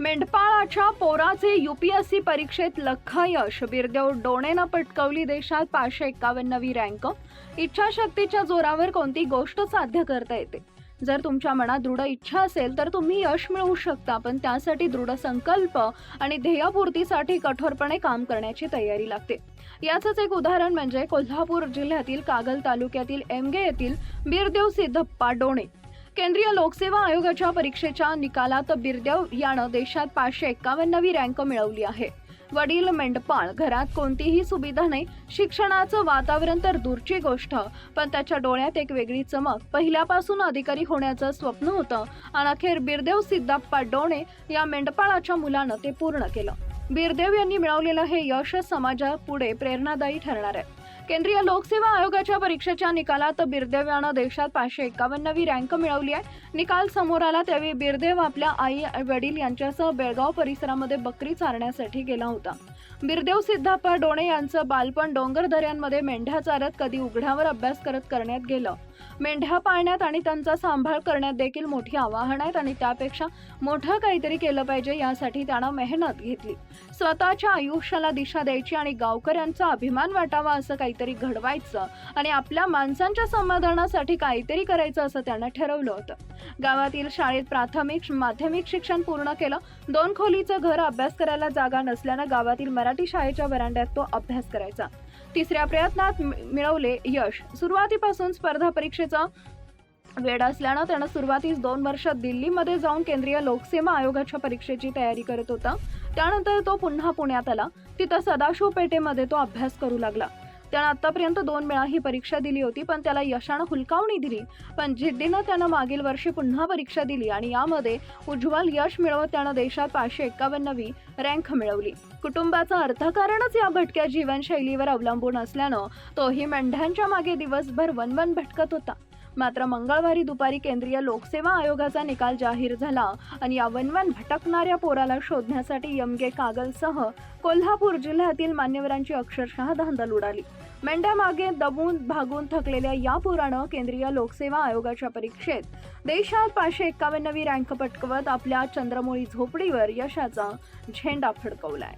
मेंढपाळाच्या पोराचे UPSC परीक्षेत लख यश. बिरदेव डोणेनं पटकवली देशात पाचशे एक्कावन्नवी रँक. इच्छाशक्तीच्या जोरावर कोणती गोष्ट साध्य करता येते? जर तुमच्या मनात दृढ इच्छा असेल तर तुम्ही यश मिळवू शकता पण त्यासाठी दृढ संकल्प आणि ध्येयपूर्तीसाठी कठोरपणे काम करण्याची तयारी लागते. याचंच एक उदाहरण म्हणजे कोल्हापूर जिल्ह्यातील कागल तालुक्यातील एमगे येथील बिरदेव सिद्धप्पा डोणे. केंद्रीय लोकसेवा आयोगाच्या परीक्षेच्या निकालात बिरदेव यानं देशात पाचशे एक्कावन्नवी रँक मिळवली आहे. वडील मेंढपाळ घरात कोणतीही सुविधा नाही शिक्षणाचं वातावरण तर दूरची गोष्ट पण त्याच्या डोळ्यात एक वेगळी चमक. पहिल्यापासून अधिकारी होण्याचं स्वप्न होतं आणि अखेर बिरदेव सिद्धाप्पा डोणे या मेंढपाळाच्या मुलानं ते पूर्ण केलं. बिरदेव यांनी मिळवलेलं हे यश समाजापुढे प्रेरणादायी ठरणार आहे. केंद्रीय लोकसेवा आयोगाच्या परीक्षेच्या निकालात बिरदेव देशात पाचशे एकावन्नवी रँक मिळवली आहे. निकाल समोर आला त्यावेळी बिरदेव आपल्या आई वडील यांच्यासह बेळगाव परिसरामध्ये बकरी चारण्यासाठी गेला होता. बिरदेव सिद्धाप्पा डोणे यांचं बालपण डोंगर दऱ्यांमध्ये मेंढ्या चारत कधी उघड्यावर अभ्यास करत करण्यात गेलं. मेंढ्या पाळण्यात आणि त्यांचा सांभाळ करण्यात देखील मोठी आव्हानं आहेत आणि त्यापेक्षा मोठं काहीतरी केलं पाहिजे यासाठी त्यानं मेहनत घेतली. स्वतःच्या आयुष्याला दिशा द्यायची आणि गावकऱ्यांचा अभिमान वाटावा असं काहीतरी घडवायचं आणि आपल्या माणसांच्या समाधानासाठी काहीतरी करायचं असं त्यानं ठरवलं होतं. गावातील शाळेत प्राथमिक माध्यमिक शिक्षण पूर्ण केलं. दोन खोलीचं घर अभ्यास करायला जागा नसल्यानं गावातील मराठी शाळेच्या वरांड्यात तो अभ्यास करायचा. तिसऱ्या प्रयत्नात मिळवले यश. सुरुवातीपासून स्पर्धा परीक्षेचा वेळ असल्यानं त्यानं सुरुवातीस दोन वर्ष दिल्लीमध्ये जाऊन केंद्रीय लोकसेवा आयोगाच्या परीक्षेची तयारी करत होता. त्यानंतर तो पुन्हा पुण्यात आला. तिथं सदाशिव पेठेमध्ये तो अभ्यास करू लागला. त्यानं आतापर्यंत दोन वेळा ही परीक्षा दिली होती पण त्याला यशानं हुलकावणी दिली. पण जिद्दीनं त्यानं मागील वर्षी पुन्हा परीक्षा दिली आणि यामध्ये उज्ज्वल यश मिळवत त्यानं देशात पाचशे एक्कावन्नवी रँक मिळवली. कुटुंबाचं अर्थकारणच या भटक्या जीवनशैलीवर अवलंबून असल्यानं तोही मेंढ्यांच्या मागे दिवसभर वनवन भटकत होता. मात्र मंगळवारी दुपारी केंद्रीय लोकसेवा आयोगाचा निकाल जाहीर झाला आणि या वनवन भटकणाऱ्या पोराला शोधण्यासाठी यमगे कागलसह कोल्हापूर जिल्ह्यातील मान्यवरांची अक्षरशः धांदल उडाली. मेंढ्यामागे दबून भागून थकलेल्या या पुरानं केंद्रीय लोकसेवा आयोगाच्या परीक्षेत देशात पाचशे एक्कावन्नवी रँक पटकवत आपल्या चंद्रमोळी झोपडीवर यशाचा झेंडा फडकवलाय.